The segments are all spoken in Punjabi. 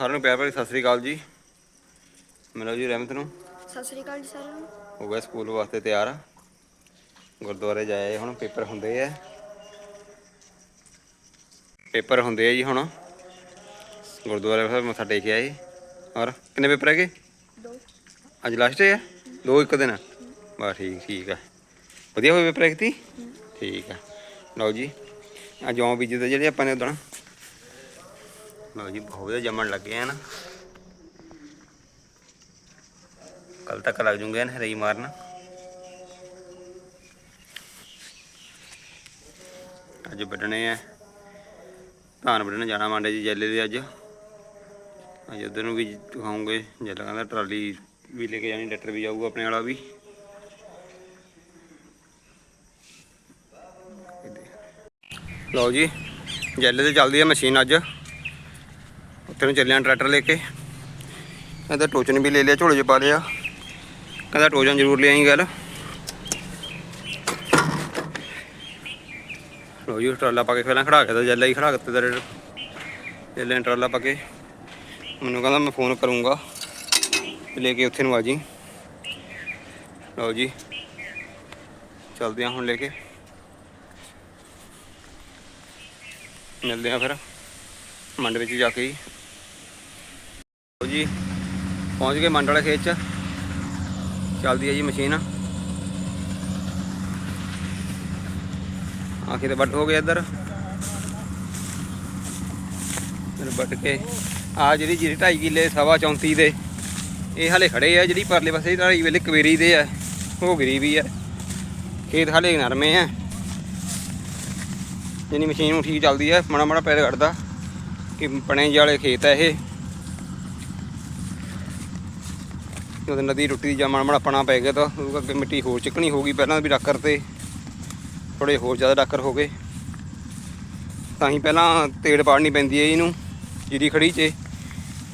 ਸਾਰਿਆਂ ਨੂੰ ਪਿਆਰ ਭਰੀ ਸਤਿ ਸ੍ਰੀ ਅਕਾਲ ਜੀ। ਮਿਲੋ ਜੀ ਰਹਿਮਤ ਨੂੰ। ਸਤਿ ਸ੍ਰੀ ਅਕਾਲ ਜੀ ਸਾਰਿਆਂ ਨੂੰ। ਹੋ ਗਿਆ ਸਕੂਲ ਵਾਸਤੇ ਤਿਆਰ। ਗੁਰਦੁਆਰੇ ਜਾਏ ਹੁਣ ਪੇਪਰ ਹੁੰਦੇ ਆ। ਪੇਪਰ ਹੁੰਦੇ ਆ ਜੀ ਹੁਣ। ਗੁਰਦੁਆਰੇ ਫਿਰ ਮੱਥਾ ਟੇਕ ਕੇ ਆਏ। ਔਰ ਕਿੰਨੇ ਪੇਪਰ ਹੈਗੇ? ਦੋ। ਅੱਜ ਲਾਸਟ ਹੈ ਦੋ ਇੱਕ ਦਿਨ। ਬਸ ਠੀਕ ਠੀਕ ਆ। ਵਧੀਆ ਹੋਏ ਪੇਪਰ ਇੱਕ ਤੀ? ਠੀਕ ਆ। ਲਓ ਜੀ ਆ ਜੌਂ ਬੀਜਦੇ ਜਿਹੜੇ ਆਪਾਂ ਨੇ ਉਦਣ ਲਓ ਜੀ ਬਹੁਤ ਵਧੀਆ ਜੰਮਣ ਲੱਗੇ ਆ ਨਾ ਕੱਲ ਤੱਕ ਲੱਗ ਜੂਗੇ ਨਾ ਰਹੀ ਮਾਰਨ। ਅੱਜ ਵੱਢਣੇ ਆ। ਧਾਨ ਵੱਢਣ ਜਾਣਾ ਮੰਡੇ ਜੀ ਜੈਲੇ ਦੇ ਅੱਜ। ਅੱਜ ਉਧਰ ਨੂੰ ਵੀ ਦਿਖਾਉਂਗੇ। ਜੈਲਾ ਕਹਿੰਦਾ ਟਰਾਲੀ ਵੀ ਲੈ ਕੇ ਜਾਣੀ, ਟਰੈਕਟਰ ਵੀ ਜਾਊਗਾ ਆਪਣੇ ਵਾਲਾ ਵੀ। ਲਓ ਜੀ, ਜੈਲੇ ਤੇ ਚੱਲਦੀ ਹੈ ਮਸ਼ੀਨ ਅੱਜ। ਉੱਥੇ ਨੂੰ ਚੱਲਿਆ, ਟਰੈਕਟਰ ਲੈ ਕੇ। ਕਹਿੰਦਾ ਟੋਚਨ ਵੀ ਲੈ ਲਿਆ, ਝੋਲੇ 'ਚ ਪਾ ਲਿਆ। ਕਹਿੰਦਾ ਟੋਚਨ ਜ਼ਰੂਰ ਲਿਆਈ ਗੱਲ। ਲਓ ਜੀ, ਟਰਾਲਾ ਪਾ ਕੇ ਪਹਿਲਾਂ ਖੜਾ ਕੇ ਤਾਂ ਜੈਲਾ ਹੀ ਖੜਾ ਕੇ ਤੇ ਜੈਲੇ ਟਰਾਲਾ ਪਾ ਕੇ। ਮੈਨੂੰ ਕਹਿੰਦਾ ਮੈਂ ਫੋਨ ਕਰੂੰਗਾ ਲੈ ਕੇ ਉੱਥੇ ਨੂੰ ਆ ਜੀ। ਲਓ ਜੀ, ਚਲਦੇ ਆ ਹੁਣ ਲੈ ਕੇ। ਮਿਲਦੇ ਆ ਫਿਰ, ਮੰਡ ਵਿੱਚ ਜਾ ਕੇ ਹੀ ਲਓ ਜੀ, ਪਹੁੰਚ ਗਏ ਮੰਡ ਵਾਲੇ ਖੇਤ ਚ। ਚੱਲਦੀ ਹੈ ਜੀ ਮਸ਼ੀਨ। ਆਖੇ ਤੇ ਵੱਟ ਹੋ ਗਿਆ ਇੱਧਰ। ਫਿਰ ਵੱਟ ਕੇ ਆ ਜਿਹੜੀ ਜਿਹੜੀ 2.5 ਕਿੱਲੇ ਸਵਾ 34 ਦੇ, ਇਹ ਹਲੇ ਖੜੇ ਆ ਜਿਹੜੀ ਪਰਲੇ ਪਾਸੇ 2.5 ਵੇਲੇ ਕਵੇਰੀ ਦੇ ਆ, ਉਹ ਗਰੀ ਵੀ ਆ। ਖੇਤ ਹਲੇ ਨਰਮੇ ਆ। ਜਿੰਨੀ ਮਸ਼ੀਨ ਨੂੰ ਠੀਕ ਚੱਲਦੀ ਆ ਮਾੜਾ ਮਾੜਾ ਪੈਰ ਕੱਢਦਾ ਕਿ ਪਣੇ ਵਾਲੇ ਖੇਤ ਆ ਇਹ। ਜਦੋਂ ਨਦੀ ਟੁੱਟੀ ਜਾਂ ਮਾੜਾ ਮਾੜਾ ਪਣਾ ਪੈ ਗਿਆ ਤਾਂ ਉਹ ਅੱਗੇ ਮਿੱਟੀ ਹੋਰ ਚਿਕਣੀ ਹੋ ਗਈ ਪਹਿਲਾਂ ਵੀ ਡਾਕਰ ਤੇ ਥੋੜੇ ਹੋਰ ਜ਼ਿਆਦਾ ਡਾਕਰ ਹੋ ਗਏ। ਤਾਂ ਹੀ ਪਹਿਲਾਂ ਤੇੜ ਪਾੜਨੀ ਪੈਂਦੀ ਹੈ ਇਹਨੂੰ, ਜੀਰੀ ਖੜੀ 'ਚ,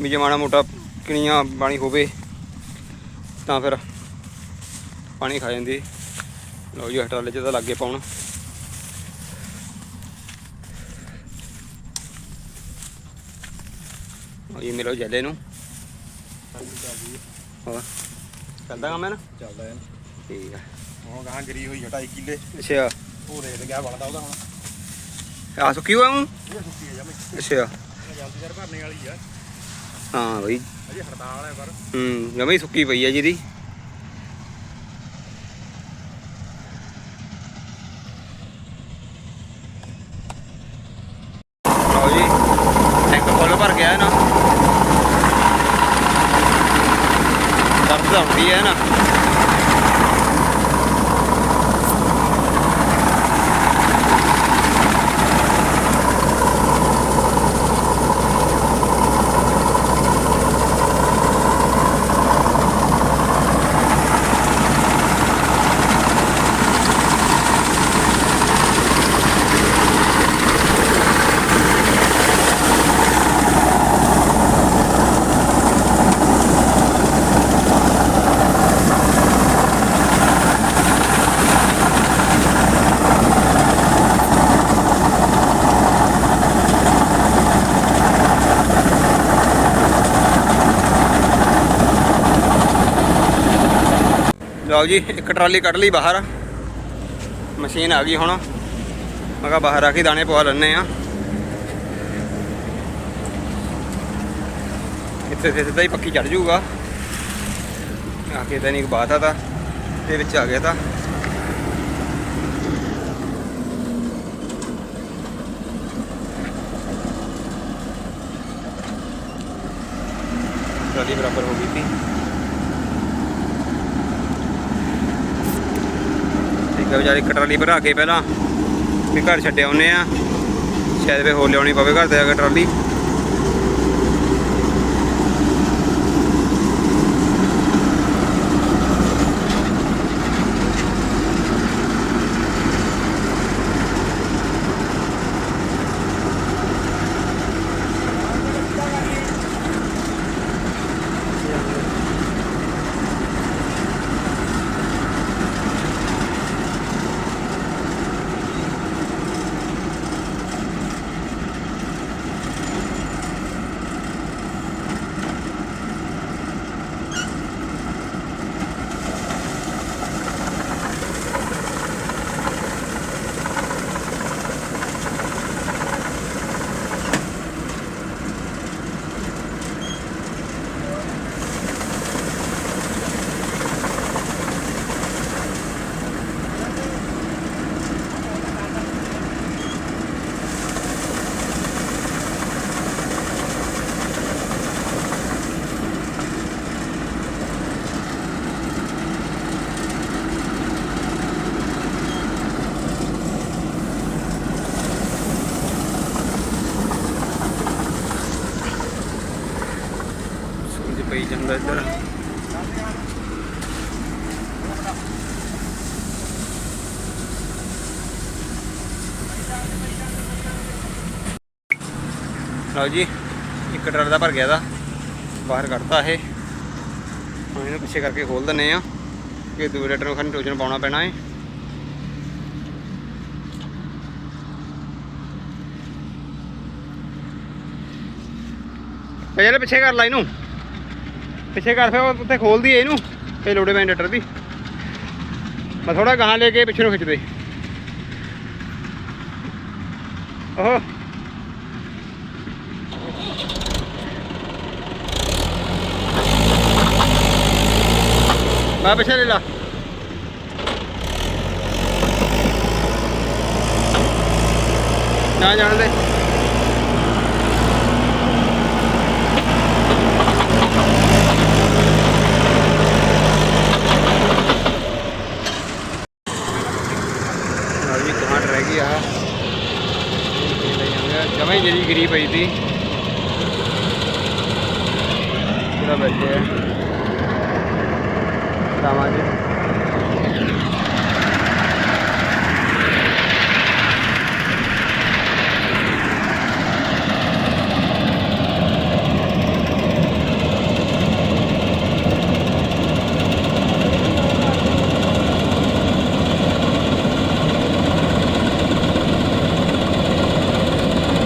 ਵੀ ਜੇ ਮਾੜਾ ਮੋਟਾ ਕਿਣੀਆਂ ਪਾਣੀ ਹੋਵੇ, ਤਾਂ ਫਿਰ ਪਾਣੀ ਖਾ ਜਾਂਦੀ ਲਓ ਜੀ ਟਰਾਲੇ 'ਚ ਤਾਂ ਲੱਗੇ ਪਾਉਣ। ਲਓ ਮਿਲੋ ਜੱਲੇ ਨੂੰ। ਹੋਰ? ਚੱਲਦਾ ਕੰਮ ਹੈ ਨਾ? ਚੱਲਦਾ ਹੈ। ਠੀਕ ਆ ਹੁਣ ਗਾਂ ਗਰੀ ਹੋਈ 2.5 ਕਿੱਲੇ। ਅੱਛਾ। ਉਹ ਰੇਟ ਗਿਆ ਬਣਦਾ ਉਹਦਾ ਹੁਣ। ਆ ਸੁੱਕੀ ਹੋਇਆ ਹੂੰ ਇਹ ਸੁੱਕੀ ਹੈ ਜਮੇ। ਅੱਛਾ। ਜਲਦੀ ਸਰ ਭਰਨੇ ਵਾਲੀ ਆ। ਹਾਂ ਬਈ। ਅਜੇ ਹੜਤਾਲ ਹੈ ਪਰ। ਹੂੰ ਜਮੇ ਸੁੱਕੀ ਪਈ ਆ ਜਿਹਦੀ। ਲਓ ਜੀ ਟੈਂਕ ਫੁੱਲ ਭਰ ਗਿਆ ਹੈ ਨਾ ਦਰਦ ਤਾਂ ਹੁੰਦੀ ਹੈ ਨਾ ਲਓ ਜੀ, ਇੱਕ ਟਰਾਲੀ ਕੱਢ ਲਈ ਬਾਹਰ। ਮਸ਼ੀਨ ਆ ਗਈ ਹੁਣ। ਮੈਂ ਕਿਹਾ ਬਾਹਰ ਆ ਕੇ ਦਾਣੇ ਪਵਾ ਲੈਣੇ ਆ ਇੱਥੇ ਸਿੱਧਾ ਹੀ ਪੱਕੀ ਚੜ ਜਾਊਗਾ। ਆ ਕੇ ਤਾਂ ਨਹੀਂ ਬਾਤ ਆ ਤਾਂ, ਤੇ ਵਿੱਚ ਆ ਗਿਆ ਤਾਂ। ਟਰਾਲੀ ਬਰਾਬਰ ਹੋ ਗਈ ਸੀ। ਠੀਕ ਹੈ ਵਿਚਾਰੇ ਇੱਕ ਟਰਾਲੀ ਭਰਾ ਕੇ ਪਹਿਲਾਂ ਵੀ ਘਰ ਛੱਡੇ ਆਉਨੇ ਆ। ਸ਼ਾਇਦ ਵੇ ਹੋਰ ਲਿਆਉਣੀ ਪਵੇ ਘਰ ਤੇ ਆ ਕੇ ਟਰਾਲੀ। ਲਓ ਜੀ, ਇੱਕ ਟਰੱਕ ਦਾ ਭਰ ਗਿਆ ਦਾ ਬਾਹਰ ਕੱਢਤਾ ਇਹ। ਹੁਣ ਇਹਨੂੰ ਪਿੱਛੇ ਕਰਕੇ ਖੋਲ ਦਿੰਨੇ ਆ ਕਿ ਦੂਜੇ ਟਰੈਕਟਰ ਨੂੰ ਟੋਜਨ ਪਾਉਣਾ ਪੈਣਾ ਹੈ ਤੇ ਪਿੱਛੇ ਕਰ ਲੈ ਇਹਨੂੰ। ਪਿੱਛੇ ਕਰ, ਫਿਰ ਉੱਥੇ ਖੋਲ ਦੀ ਇਹਨੂੰ। ਇਹ ਲੋੜੇ ਮੈਂ ਟਰੈਕਟਰ ਦੀ। ਮੈਂ ਥੋੜਾ ਗਾਹਾਂ ਲੈ ਕੇ ਪਿੱਛੇ ਨੂੰ ਖਿੱਚ ਦੇ ਓਹ ਮੈਂ ਪਿੱਛੇ ਲੈ ਲਾ ਨਾ ਜਾਣ ਦੇ ਨਾਲ ਜੀ ਕਮਾਂਡ ਰਹਿ ਗਈ ਆ। ਜਮਾ ਹੀ ਜਿਹੜੀ ਗਰੀ ਪਈ ਤੀ ਪੂਰਾ ਬੈਠੇ ਆ। ਰਾਮਾ ਜੀ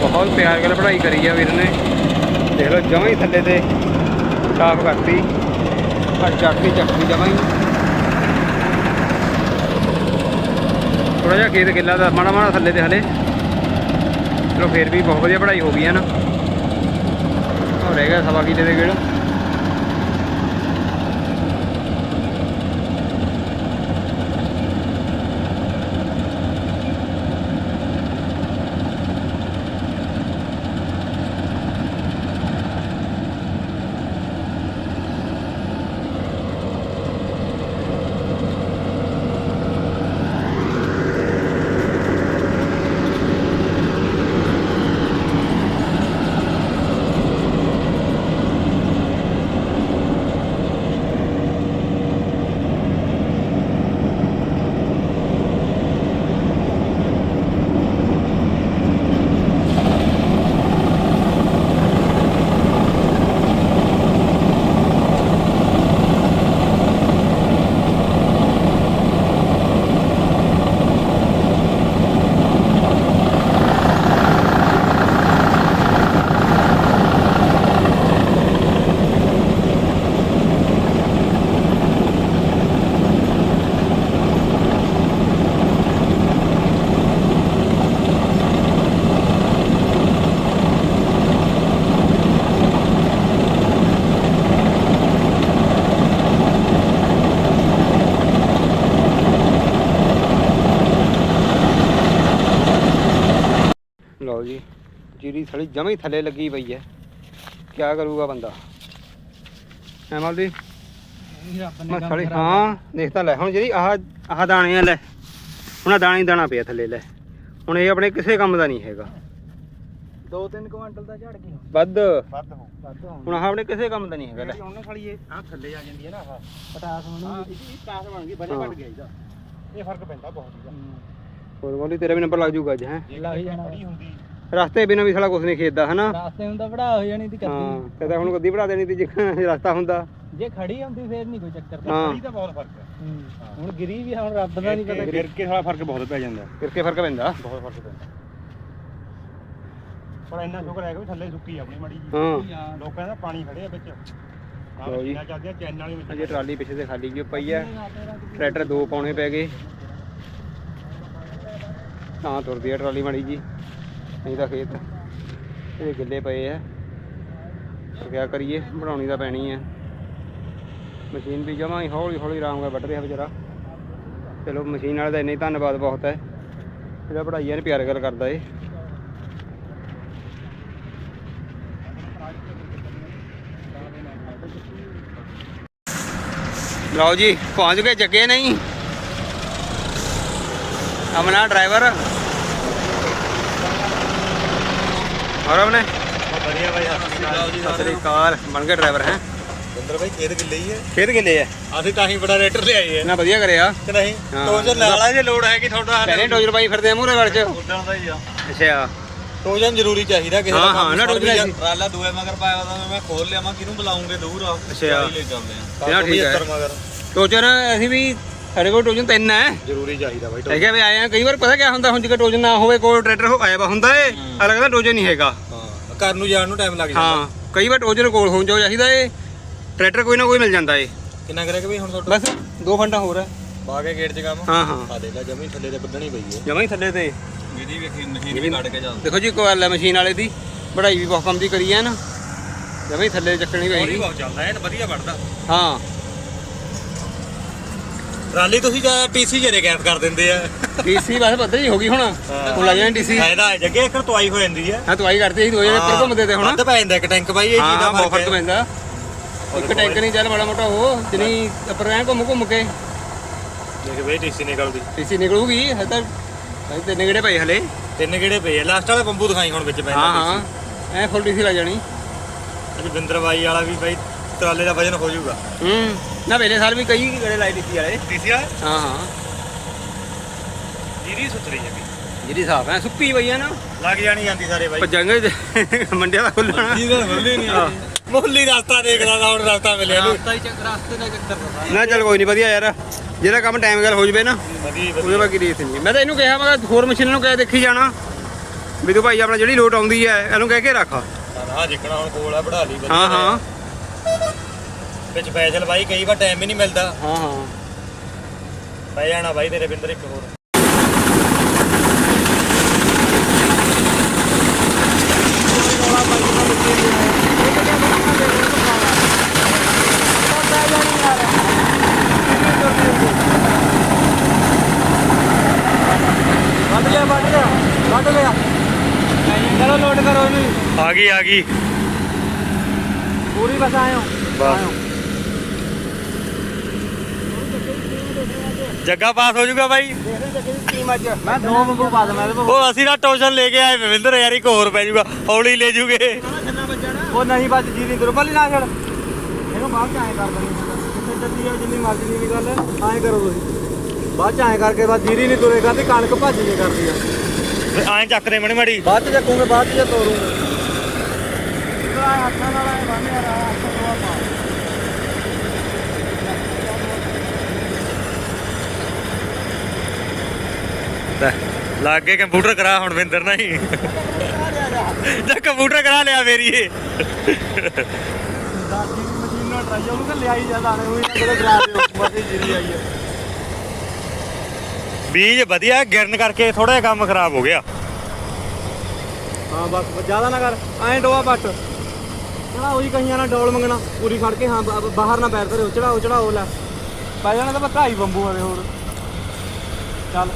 ਬਹੁਤ ਪਿਆਰ ਨਾਲ ਪੜ੍ਹਾਈ ਕਰੀ ਆ ਵੀਰ ਨੇ। ਦੇਖ ਲਓ, ਜਮਾਂ ਹੀ ਥੱਲੇ ਤੇ, ਸਾਫ਼ ਕਰਤੀ। ਆ ਚੱਕਦੀ ਚੱਕਦੀ ਜਮਾਂ ਹੀ ਥੋੜਾ ਜਿਹਾ ਖੇਤ ਗਿੱਲਾ ਦਾ, ਮਾੜਾ ਮਾੜਾ ਥੱਲੇ ਤੇ ਹਲੇ। ਚਲੋ ਫੇਰ ਵੀ ਬਹੁਤ ਵਧੀਆ ਪੜ੍ਹਾਈ ਹੋ ਗਈ ਹੈ ਨਾ। ਹੋ ਰਹਿ ਗਿਆ ਸਵਾ ਕਿਲੇ ਦੇ ਗੇੜ। ਲਓ ਜੀ। ਜੀਰੀ ਥੜੀ ਜਮਾਂ ਹੀ ਥੱਲੇ ਲੱਗੀ ਪਈ ਹੈ। ਕੀ ਕਰੂਗਾ ਬੰਦਾ? ਐਮਲ ਦੀ ਮੈਂ ਥੜੀ ਹਾਂ ਦੇਖ ਤਾਂ ਲੈ। ਹੁਣ ਜਿਹੜੀ ਆਹ ਆਹ ਦਾਣੇ ਆ ਲੈ। ਹੁਣ ਦਾਣਾ ਹੀ ਦਾਣਾ ਪਿਆ ਥੱਲੇ ਲੈ। ਹੁਣ ਇਹ ਆਪਣੇ ਕਿਸੇ ਕੰਮ ਦਾ ਨਹੀਂ ਹੈਗਾ। 2-3 ਕੁਇੰਟਲ ਦਾ ਝੜ ਗਿਆ ਵੱਧ। ਵੱਧ ਹੋ ਵੱਧ ਹੁਣ। ਆਹ ਆਪਣੇ ਕਿਸੇ ਕੰਮ ਦਾ ਨਹੀਂ ਹੈਗਾ ਲੈ। ਉਹਨਾਂ ਸਾਲੀ ਇਹ ਆ ਥੱਲੇ ਆ ਜਾਂਦੀ ਹੈ ਨਾ ਆਹ। ਪਟਾਸ ਹਾਂ ਬਣੀ ਇਹਦੀ ਕਾਸ ਬਣ ਗਈ ਵਜਨ ਘਟ ਗਿਆ ਇਹਦਾ। ਇਹ ਫ਼ਰਕ ਪੈਂਦਾ ਬਹੁਤ ਇਹਦਾ। ਹੋਰ ਬੋਲੀ ਤੇਰਾ ਵੀ ਨੰਬਰ ਲੱਗ ਜੂਗਾ ਅੱਜ ਹੈ। ਲੱਗ ਜਾਣਾ। ਹੁੰਦੀ। ਰਸਤੇ ਬਿਨਾਂ ਵੀ ਸਾਲਾ ਕੁਝ ਨਹੀਂ ਖੇਦਦਾ ਹਨਾ? ਰਾਸਤੇ ਹੁੰਦਾ ਵੜਾ ਹੋ ਜਾਣੀ ਦੀ ਹਾਂ ਕੱਦੀ ਕਹਦਾ ਹੁਣ ਗੱਦੀ ਬਣਾ ਦੇਣੀ ਤੀ ਜੇ ਰਸਤਾ ਹੁੰਦਾ। ਜੇ ਖੜੀ ਹੁੰਦੀ ਫੇਰ ਨਹੀਂ ਕੋਈ ਚੱਕਰ ਤਾਂ ਹਾਂ। ਖੜੀ ਦਾ ਬਹੁਤ ਫ਼ਰਕ ਹੈ। ਹੂੰ। ਹੁਣ ਗਿਰੀ ਵੀ ਹੁਣ ਰੱਬ ਦਾ ਨਹੀਂ ਪਤਾ ਗਿਰ ਕੇ ਸਾਲਾ ਫ਼ਰਕ ਬਹੁਤ ਪੈ ਜਾਂਦਾ। ਕਰਕੇ ਫ਼ਰਕ ਪੈਂਦਾ। ਬਹੁਤ ਫ਼ਰਕ ਪੈਂਦਾ। ਪਰ ਇੰਨਾ ਸ਼ੁਕਰ ਹੈਗਾ ਵੀ ਥੱਲੇ ਸੁੱਕੀ ਆ ਆਪਣੀ ਮੜੀ ਜੀ ਹਾਂ। ਲੋਕਾਂ ਦਾ ਪਾਣੀ ਖੜੇ ਆ ਵਿੱਚ। ਆਹ ਲਓ ਜੀ। ਮਸ਼ੀਨਾਂ ਚੱਲਦੀਆਂ ਚੈਨ ਵਾਲੀ ਅਜੇ ਟਰਾਲੀ ਪਿੱਛੇ ਤੇ ਖਾਲੀ ਜਿਹੀ ਪਈ ਹੈ ਟਰੈਕਟਰ ਦੋ ਪਾਉਣੇ ਪੈ ਗਏ। ਤਾਂ ਤੁਰਦੀ ਹੈ ਟਰਾਲੀ ਮਾੜੀ ਜੀ ਨਹੀਂ ਤਾਂ ਖੇਤ ਇਹ ਗਿੱਲੇ ਪਏ ਐ ਕਿਆ ਕਰੀਏ, ਬਣਾਉਣੀ ਤਾਂ ਪੈਣੀ ਹੈ ਮਸ਼ੀਨ ਵੀ ਜਮਾਂ ਹੀ ਹੌਲੀ ਹੌਲੀ ਆਰਾਮ ਨਾਲ ਵੱਢ ਰਿਹਾ ਵਿਚਾਰਾ। ਚਲੋ, ਮਸ਼ੀਨ ਵਾਲੇ ਦਾ ਇੰਨਾ ਹੀ ਧੰਨਵਾਦ ਬਹੁਤ ਹੈ। ਜਿਹੜਾ ਪੜਾਈਆਂ ਨੇ ਪਿਆਰ ਗੱਲ ਕਰਦਾ ਏ। ਲਓ ਜੀ, ਪਹੁੰਚ ਗਏ, ਜੱਗੇ ਨਹੀਂ। ਅਮਨਾ ਡਰਾਈਵਰ ਅਮਨੇ ਬਹੁਤ ਵਧੀਆ ਬਾਈ ਸਤਿ ਸ੍ਰੀ ਅਕਾਲ ਬਣ ਗਏ ਡਰਾਈਵਰ ਹੈ। ਬਿੰਦਰ ਬਾਈ ਖੇਤ ਕਿੱਲੇ ਹੀ ਹੈ। ਖੇਤ ਕਿੱਲੇ ਆ ਅਸੀਂ ਤਾਂ ਹੀ ਬੜਾ ਰੇਟਰ ਲਿਆਏ ਹੈ। ਨਾ ਵਧੀਆ ਕਰਿਆ। ਕਿ ਨਹੀਂ? ਹਾਂ। ਟੋਜਨ ਨਾਲਾ ਜੇ ਲੋੜ ਹੈਗੀ ਤੁਹਾਡਾ ਪਹਿਲੇ ਡੋਜਰ ਬਾਈ ਫਿਰਦੇ ਆ ਮੂਹਰੇ ਵੜ ਚ। ਉਦਾਂ ਦਾ ਹੀ ਆ। ਅੱਛਾ। ਟੋਜਨ ਜ਼ਰੂਰੀ ਚਾਹੀਦਾ ਕਿਸੇ ਹਾਂ, ਦਾ ਹਾਂ, ਨਾ ਟੋਜਨ। ਟਰਾਲਾ ਦੂਏ ਮਗਰ ਪਾਇਆ ਉਹਦਾ ਮੈਂ ਖੋਲ ਲਿਆਵਾਂ ਕਿਹਨੂੰ ਬੁਲਾਉਂਗੇ ਦੂਰ ਆ। ਅੱਛਾ। ਲੈ ਚੱਲਦੇ ਆ। ਠੀਕ ਹੈ। 75 ਮਗਰ। ਟੋਜਨ ਅਸੀਂ ਵੀ ਸਾਡੇ ਕੋਲ ਟੋਜਨ ਤਿੰਨ ਹੈ। ਜ਼ਰੂਰੀ ਚਾਹੀਦਾ ਬਾਈ ਠੀਕ ਹੈ ਵੀ ਆਏ ਆ ਕਈ ਵਾਰ ਪਤਾ ਕਿਆ ਹੁੰਦਾ ਹੁਣ ਜੇ ਟੋਜਨ ਨਾ ਹੋਵੇ ਕੋਲ ਟਰੈਕਟਰ ਹੋ ਆਇਆ ਵਾ ਹੁੰਦਾ ਏ ਅਲੱਗ ਦਾ ਟੋਜਨ ਨਹੀਂ ਹੈਗਾ। ਹਾਂ ਘਰ ਨੂੰ ਜਾਣ ਨੂੰ ਟਾਈਮ ਲੱਗ ਜਾਂਦਾ। ਹਾਂ ਕਈ ਵਾਰ ਟੋਜਨ ਕੋਲ ਹੋਣ ਜੋ ਚਾਹੀਦਾ ਏ ਟਰੈਕਟਰ ਕੋਈ ਨਾ ਕੋਈ ਮਿਲ ਜਾਂਦਾ ਏ। ਕਿੰਨਾ ਕਰੇਗਾ ਬਈ ਹੁਣ ਤੁਹਾਡਾ? ਬਸ ਦੋ ਫੰਟਾ ਹੋਰ ਹੈ। ਕੇ ਗੇਟ 'ਚ ਕੰਮ? ਹਾਂ ਹਾਂ। ਆ ਦੇ ਲੈ ਜਮੀ ਥੱਲੇ ਤੇ ਬੱਦਣੀ ਪਈ ਹੈ ਜਮਾਂ ਹੀ ਥੱਲੇ ਤੇ। ਇਹਦੀ ਵੇਖੀ ਮਸ਼ੀਨ ਵੀ ਕੱਢ ਕੇ ਚੱਲਦੀ ਦੇਖੋ ਜੀ ਕੋਲ ਹੈ ਮਸ਼ੀਨ ਵਾਲੇ ਦੀ ਬੜਾਈ ਵੀ ਬਹੁਤ ਕੰਮ ਦੀ ਕਰੀ ਹੈ ਨਾ। ਜਮਾਂ ਹੀ ਥੱਲੇ ਚੱਕਣੀ ਪਏਗੀ ਬਹੁਤ ਚੱਲਦਾ ਐਨ ਵਧੀਆ ਵੜਦਾ ਹਾਂ। ਟਰਾਲੀ ਤੁਸੀਂ ਜ਼ਿਆਦਾ ਟੀਸੀ ਜਰੇ ਗੈਪ ਕਰ ਦਿੰਦੇ ਆ? ਡੀਸੀ ਬਸ ਪਤਾ ਹੀ ਹੋ ਗਈ ਹੁਣ। ਹੁਣ ਲੱਗ ਜਾਣੀ ਡੀਸੀ ਫਾਇਦਾ ਹੈ ਜੱਗੇ ਇੱਕ ਤਵਾਈ ਹੋ ਜਾਂਦੀ ਹੈ ਹਾਂ ਤਵਾਈ ਕਰਤੀ ਸੀ ਦੋ ਜਣੇ ਉੱਪਰ ਘੁੰਮਦੇ ਤੇ ਹੁਣ। ਵੱਧ ਪੈ ਜਾਂਦਾ ਇੱਕ ਟੈਂਕ ਬਾਈ ਇਹ ਚੀਜ਼ ਹਾਂ ਬਹੁਤ ਫ਼ਰਕ ਫ਼ਰਕ ਹੈ। ਪੈਂਦਾ। ਇੱਕ ਟੈਂਕ ਨਹੀਂ ਚੱਲ ਮਾੜਾ ਮੋਟਾ ਉਹ ਜਿੰਨੀ ਉੱਪਰ ਐ ਘੁੰਮ ਘੁੰਮ ਕੇ। ਦੇਖ ਬਈ ਟੀਸੀ ਨਿਕਲਦੀ। ਡੀਸੀ ਨਿਕਲੂਗੀ ਹਜੇ ਤਾਂ ਹਜੇ ਤਿੰਨ ਗੇੜੇ ਪਏ ਹਲੇ। ਤਿੰਨ ਕਿਹੜੇ ਪਏ ਆ। ਲਾਸਟ ਵਾਲੇ ਬੰਬੂ ਦਿਖਾਈ ਹੁਣ ਵਿੱਚ ਪੈਂਦਾ ਹਾਂ ਹਾਂ। ਐ ਫੁੱਲ ਡੀਸੀ ਲੱਗ ਜਾਣੀ। ਅੱਜ ਬਿੰਦਰਵਾਈ ਵਾਲਾ ਵੀ ਬਾਈ ਟਰਾਲੇ ਦਾ ਵਜਨ ਹੋ ਜਾਊਗਾ। ਹੂੰ। ਨਾ ਪਹਿਲੇ ਸਾਲ ਵੀ ਕਈ ਗੇੜੇ ਲਾਈ ਡੀਸੀ ਵਾਲੇ। ਟੀਸੀ ਆ ਹਾਂ ਹਾਂ। ਜੀਰੀ ਸੁਥਰੀ ਜੱਗੀ ਜਿਹੜੀ ਸਾਫ਼ ਐ ਸੁੱਕੀ ਪਈ ਆ ਨਾ। ਲੱਗ ਜਾਣੀ ਜਾਂਦੀ ਸਾਰੇ ਬਾਈ। ਭੱਜਾਂਗੇ ਮੰਡਿਆ ਦਾ ਖੁੱਲਣਾ। ਮੁੱਲੀ ਨਹੀਂ ਮੁੱਲੀ ਰਸਤਾ ਦੇਖਦਾ ਤਾਂ ਹੁਣ ਰਸਤਾ ਮਿਲਿਆ ਨੂੰ ਰਸਤਾ ਹੀ ਚੱਕ ਰਸਤੇ ਦਾ ਚੱਕਰ ਦਾ ਨਾ ਚੱਲ ਕੋਈ ਨਹੀਂ ਵਧੀਆ ਯਾਰ। ਜਿਹੜਾ ਕੰਮ ਟਾਈਮ ਗੱਲ ਹੋ ਜਵੇ ਨਾ ਉਹਦੇ ਬਾਕੀ ਰੀਸ ਨਹੀਂ। ਮੈਂ ਤਾਂ ਇਹਨੂੰ ਕਿਹਾ ਮੈਂ ਹੋਰ ਮਸ਼ੀਨਾਂ ਨੂੰ ਕਹਿ ਦੇਖੀ ਜਾਣਾ। ਵੀ ਤੂੰ ਭਾਈ ਆਪਣਾ ਜਿਹੜੀ ਲੋਟ ਆਉਂਦੀ ਐ ਇਹਨੂੰ ਕਹਿ ਕੇ ਰੱਖ। ਹਾਂ ਜਿੱਕਣਾ ਹੁਣ ਕੋਲ ਆ ਵੜਾ ਲਈ ਹਾਂ ਹਾਂ। ਵਿੱਚ ਫੈਸਲ ਬਾਈ ਕਈ ਵਾਰ ਟਾਈਮ ਹੀ ਨਹੀਂ ਮਿਲਦਾ। ਹਾਂ ਹਾਂ। ਪੈ ਜਾਣਾ ਬਾਈ ਤੇਰੇ ਬਿੰਦਰ ਇੱਕ ਹੋਰ। ਵੱਢ ਲਿਆ ਵੱਢ ਲਿਆ ਵੱਢ ਲਿਆ। ਚਲੋ ਲੋਡ ਕਰੋ ਇਹਨੂੰ ਆ ਗਈ ਆ ਗਈ। ਪੂਰੀ ਬਸ ਆਇਓ ਬਸ। ਜੱਗਾ ਪਾਸ ਹੋ ਜਾਊਗਾ ਬਾਈ। ਮੈਂ ਦੋ ਬੰਬੂ ਪਾ ਦਵਾਂ ਇਹਦੇ ਉਹ ਅਸੀਂ ਨਾ ਟੋਸ਼ਨ ਲੈ ਕੇ ਆਏ ਵਿਵਿੰਦਰ ਯਾਰ ਇੱਕ ਹੋਰ ਪੈ ਜਾਊਗਾ ਹੌਲੀ ਲੈ ਜੂਗੇ। ਉਹ ਨਹੀਂ ਬਸ ਜੀ ਨਹੀਂ ਦੁਰਬਲ ਨਾ ਛੜ ਇਹਨੂੰ ਬਾਅਦ ਚ ਐਂ ਕਰ ਕਿੱਥੇ ਚੱਲੀ ਆ ਜਿੰਨੀ ਮਰਜ਼ੀ ਦੀ ਗੱਲ ਐਂ ਕਰੋ ਤੁਸੀਂ। ਬਾਅਦ ਚ ਐਂ ਕਰਕੇ ਬਾਅਦ ਜੀਰੀ ਨਹੀਂ ਤੁਰੇਗਾ ਤੇ ਕਣਕ ਭੱਜ ਜੇ ਕਰਦੀ ਆ। ਐਂ ਚੱਕਦੇ ਮਣੀ ਮੜੀ। ਬਾਅਦ ਚ ਚੱਕੂਗੇ ਬਾਅਦ ਚ ਤੋਰੂਗੇ। ਇਧਰ ਆ ਹੱਥਾਂ ਨਾਲ ਐ ਬੰਨ ਯਾਰ ਆਹ ਹੱਥਾਂ ਤੋਂ ਆ ਪਾ। ਲੱਗ ਕੇ ਕੰਪਿਊਟਰ ਕਰਾ ਹੁਣ ਵਿੰਦਰ ਨਹੀਂ ਜੇ ਕੰਪਿਊਟਰ ਕਰਾ ਲਿਆ ਮੇਰੀ ਇਹ। ਦਾਦੀ ਮਸ਼ੀਨ ਟਰਾਈ ਉਹਨੂੰ ਲਿਆਈ ਦਿਓ ਆਈ ਬੀਜ ਵਧੀਆ ਗਿਰਨ ਕਰਕੇ ਥੋੜਾ ਜਿਹਾ ਕੰਮ ਖਰਾਬ ਹੋ ਗਿਆ। ਹਾਂ ਬਸ ਜ਼ਿਆਦਾ ਨਾ ਕਰ ਐਂ ਡੋਆ ਪੱਟ। ਚੜਾ ਉਹੀ ਕਈਆਂ ਨਾਲ ਡੋਲ ਮੰਗਣਾ ਪੂਰੀ ਫੜ ਕੇ ਹਾਂ ਬਾਹਰ ਨਾ ਪੈਰ ਧਰੇ ਚੜਾਓ ਚੜਾਓ ਲੈ। ਪੈ ਜਾਣਾ ਤਾਂ ਢਾਈ ਬੰਬੂ ਆਵੇ ਹੋਰ। ਚੱਲ।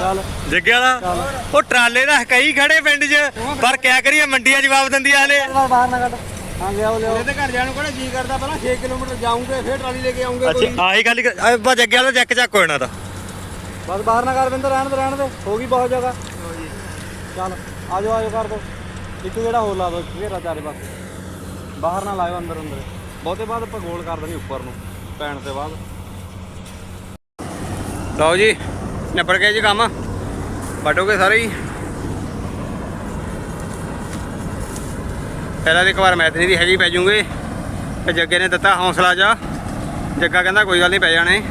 ਚੱਲ। ਜੱਗੇ ਵਾਲਾ? ਉਹ ਟਰਾਲੇ ਦਾ ਕਈ ਖੜੇ ਪਿੰਡ 'ਚ ਪਰ ਕਿਆ ਕਰੀਏ ਮੰਡੀਆਂ ਜਵਾਬ ਦਿੰਦੀ ਆ ਹਲੇ। ਚੱਲ ਬਾਹਰ ਨਾ ਕੱਢ। ਹਾਂ ਲਿਆਓ ਲਿਆਓ। ਇਹਦੇ ਘਰ ਜਾਣ ਨੂੰ ਕਿਹੜਾ ਜੀ ਕਰਦਾ ਪਹਿਲਾਂ 6 ਕਿਲੋਮੀਟਰ ਜਾਉਂਗੇ ਫਿਰ ਟਰਾਲੀ ਲੈ ਕੇ ਆਉਂਗੇ ਕੋਈ। ਅੱਛਾ ਆਹੀ ਗੱਲ ਹੀ- ਆ ਬਾ ਜੱਗੇ ਵਾਲਾ ਚੱਕ ਚੱਕ ਹੋ ਜਾਣਾ ਤਾਂ। ਬਸ ਬਾਹਰ ਨਾ ਕਰ ਬਿੰਦਰ ਰਹਿਣ ਦੇ ਰਹਿਣ ਦੇ। ਹੋ ਗਈ ਬਹੁਤ ਜਗ੍ਹਾ ਚੱਲ ਆਜੋ ਆਜੋ ਕਰ ਦੋ ਇੱਕ ਜਿਹੜਾ ਹੋਰ ਲਾ ਦੋ ਘੇਰਾ ਚਾਰੇ ਪਾਸੇ। ਬਾਹਰ ਨਾ ਲਾਇਓ ਅੰਦਰ ਅੰਦਰ। ਬਹੁਤੇ ਬਾਅਦ ਆਪਾਂ ਗੋਲ ਕਰ ਦੇਣੀ ਉੱਪਰ ਨੂੰ ਪੈਣ ਤੇ ਬਾਅਦ। ਲਓ ਜੀ, ਨਿਬੜ ਗਿਆ ਜੀ ਕੰਮ। ਵੱਢੋਗੇ ਸਾਰੇ ਹੀ? ਪਹਿਲਾਂ ਦੀ ਇੱਕ ਵਾਰ ਮੈਥਨੀ ਦੀ ਹੈਗੀ ਪੈ ਜੂਗੇ। ਤੇ ਜੱਗੇ ਨੇ ਦਿੱਤਾ ਹੌਸਲਾ ਜਾ। ਜੱਗਾ ਕਹਿੰਦਾ ਕੋਈ ਗੱਲ ਨਹੀਂ, ਪੈ ਜਾਣੇ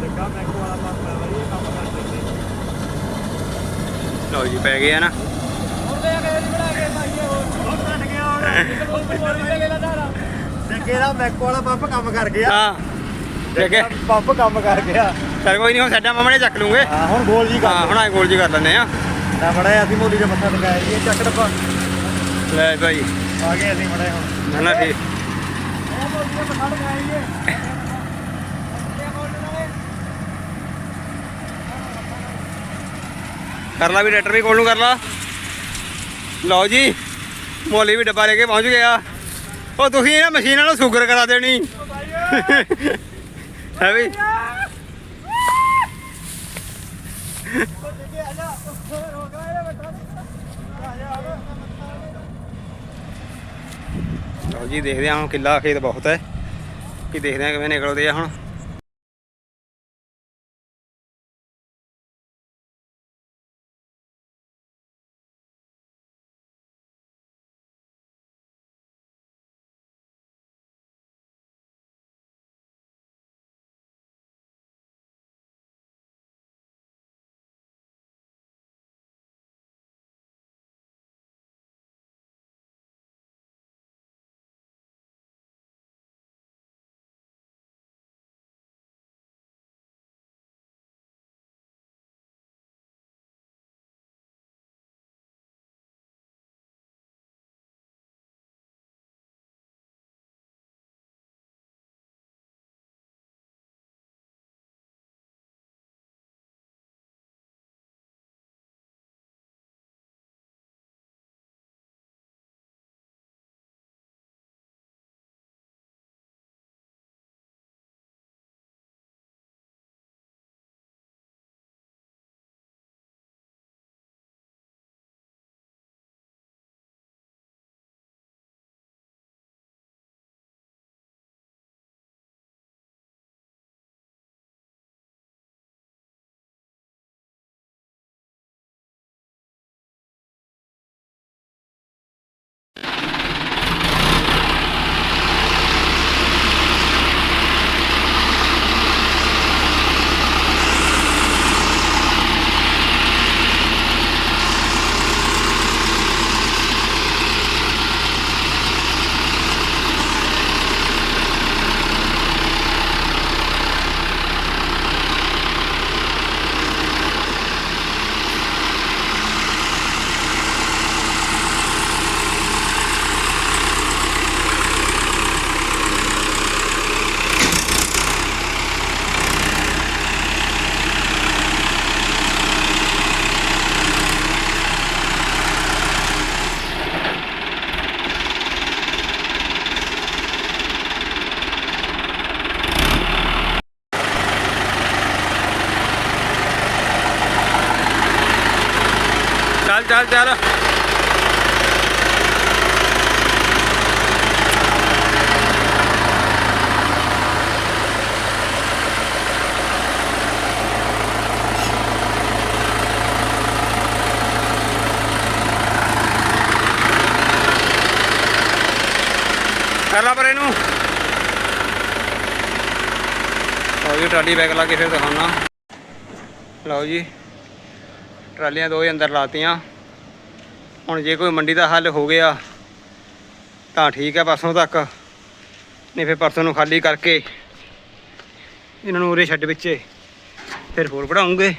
ਜੱਗਾ ਮੈਕੋ ਵਾਲਾ ਪਾਸਾ ਵਧੀਆ ਕੰਮ ਕਰ ਦਿੰਦੇ ਲਓ ਜੀ ਪੈ ਗਏ ਆ ਨਾ। ਜੱਗੇ ਦਾ ਮੈਕੋ ਵਾਲਾ ਪੰਪ ਕੰਮ ਕਰ ਗਿਆ। ਹਾਂ। ਜੱਗੇ ਪੰਪ ਕੰਮ ਕਰ ਗਿਆ। ਚਲ ਕੋਈ ਨਹੀਂ ਹੁਣ ਸਾਡਾ ਮਾਮਾ ਨੇ ਚੱਕ ਲੂਗੇ। ਹਾਂ ਹੁਣ ਗੋਲ ਜੀ ਹਾਂ ਹੁਣ ਆ ਗੋਲ ਜੀ ਕਰ ਲੈਂਦੇ ਆ। ਨਾ ਬੜਾ ਅਸੀਂ ਮੋਦੀ ਦੇ ਮੱਥਾ ਟਿਕਾਇਆ ਜੀ ਚੱਕ ਡੱਬਾ। ਲੈ ਭਾਈ। ਆ ਗਏ ਅਸੀਂ ਮੜੇ ਹੁਣ। ਨਾ ਠੀਕ ਕਰ ਲਾ ਵੀ ਟਰੈਕਟਰ ਵੀ ਕੋਲ ਨੂੰ ਕਰ ਲਾ। ਲਓ ਜੀ ਮੋਲੀ ਵੀ ਡੱਬਾ ਲੈ ਕੇ ਪਹੁੰਚ ਗਿਆ। ਉਹ ਤੁਸੀਂ ਇਹਨਾਂ ਮਸ਼ੀਨਾਂ ਨੂੰ ਸ਼ੂਗਰ ਕਰਾ ਦੇਣੀ। ਹੈ ਵੀ? ਲਓ ਜੀ, ਦੇਖਦੇ ਹਾਂ ਹੁਣ ਕਿੱਲਾ ਖੇਤ ਬਹੁਤ ਹੈ। ਕੀ ਦੇਖਦੇ ਹਾਂ ਕਿਵੇਂ ਨਿਕਲਦੇ ਆ ਹੁਣ। ਚੱਲ ਚੱਲ ਚੱਲ। ਕਰ ਲਾ ਪਰ ਇਹਨੂੰ ਲਓ ਜੀ, ਟਰਾਲੀ ਬੈਗ ਲਾ ਕੇ ਫਿਰ ਦਿਖਾਉਣਾ। ਲਓ ਜੀ। ਟਰਾਲੀਆਂ ਦੋ ਹੀ ਅੰਦਰ ਲਾਤੀਆਂ। ਹੁਣ ਜੇ ਕੋਈ ਮੰਡੀ ਦਾ ਹੱਲ ਹੋ ਗਿਆ, ਤਾਂ ਠੀਕ ਹੈ ਪਰਸੋਂ ਤੱਕ। ਨਹੀਂ ਫਿਰ ਪਰਸੋਂ ਨੂੰ ਖਾਲੀ ਕਰਕੇ ਇਹਨਾਂ ਨੂੰ ਉਰੇ ਛੱਡ ਵਿੱਚੇ ਫਿਰ ਹੋਰ ਵਧਾਉਂਗੇ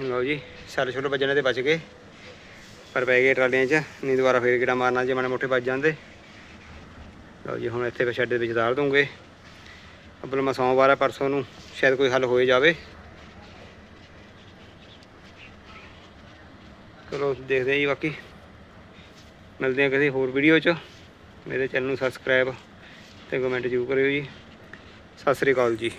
ਲਓ ਜੀ ਸਾਰੇ ਛੋਟੇ ਵੱਜਣੇ ਤੇ ਬਚ ਗਏ। ਪਰ ਪੈ ਗਏ ਟਰਾਲੀਆਂ 'ਚ, ਨਹੀਂ ਦੁਬਾਰਾ ਫੇਰ ਕਿਹੜਾ ਮਾਰਨਾ ਜੇ ਮਾੜੇ ਮੋਟੇ ਵੱਜ ਜਾਂਦੇ। ਲਓ ਜੀ, ਹੁਣ ਇੱਥੇ ਫਿਰ ਸ਼ੈੱਡ ਦੇ ਵਿੱਚ ਦਾਲ ਦੂੰਗੇ ਅੱਬਲ ਮੈਂ ਸੋਮਵਾਰ ਹੈ ਪਰਸੋਂ ਨੂੰ, ਸ਼ਾਇਦ ਕੋਈ ਹੱਲ ਹੋਏ ਜਾਵੇ। ਚਲੋ ਦੇਖਦੇ ਹਾਂ ਜੀ ਬਾਕੀ। ਮਿਲਦੇ ਹਾਂ ਕਿਸੇ ਹੋਰ ਵੀਡੀਓ 'ਚ। ਮੇਰੇ ਚੈਨਲ ਨੂੰ ਸਬਸਕ੍ਰਾਈਬ ਤੇ ਕਮੈਂਟ ਜ਼ਰੂਰ ਕਰਿਓ ਜੀ। ਸਤਿ ਸ੍ਰੀ ਅਕਾਲ ਜੀ।